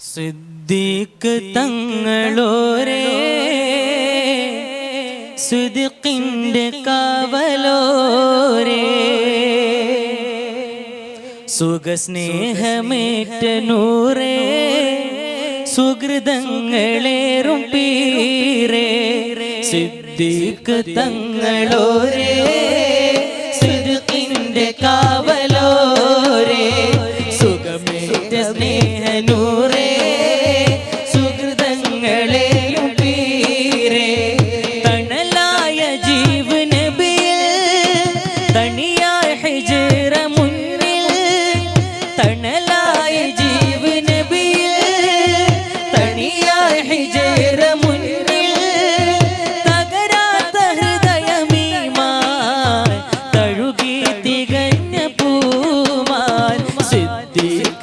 സിദ്ദീഖ് തങ്ങളോരേ സുദിഖിന്റെ കാവലോരേ. സുഖസ്നേഹമേറ്റ നൂറേ സുഹൃതങ്ങളേറും പീരേ സിദ്ദീഖ് തങ്ങളോരേ സുദിഖിന്റെ കാവലോരേ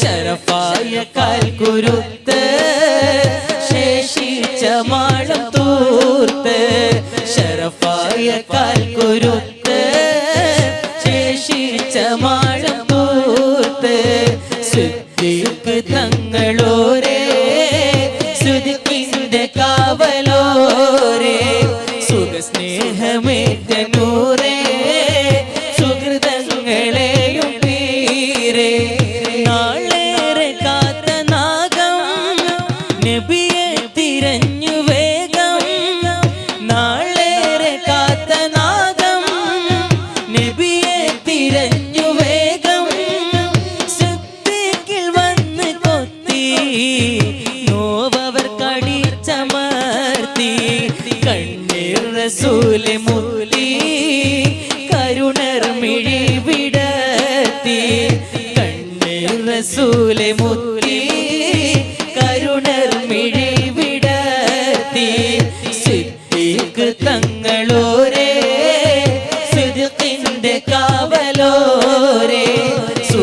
ശരഫായ കാൽക്കുരുത്ത് ശേഷിച്ച മാളം തൂർത്ത് ശരഫായ കാൽക്കുരുത്ത്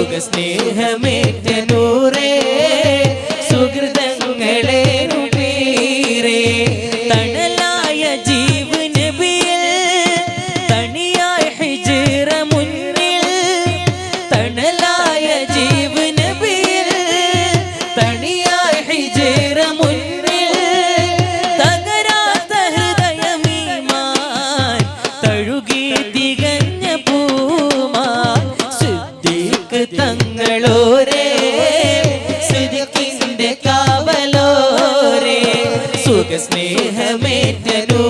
സുഖ സ്നേഹമേറ്റ നൂറേ സുഹൃതങ്ങളെ നുപീരേ തണലായ ജീവന് ബിയിൽ തണിയായ ഹിജിറ മുന്നിൽ. തണലായ ജീവന് ബിയിൽ തണിയായ ഹിജിറ స్నేహమేటను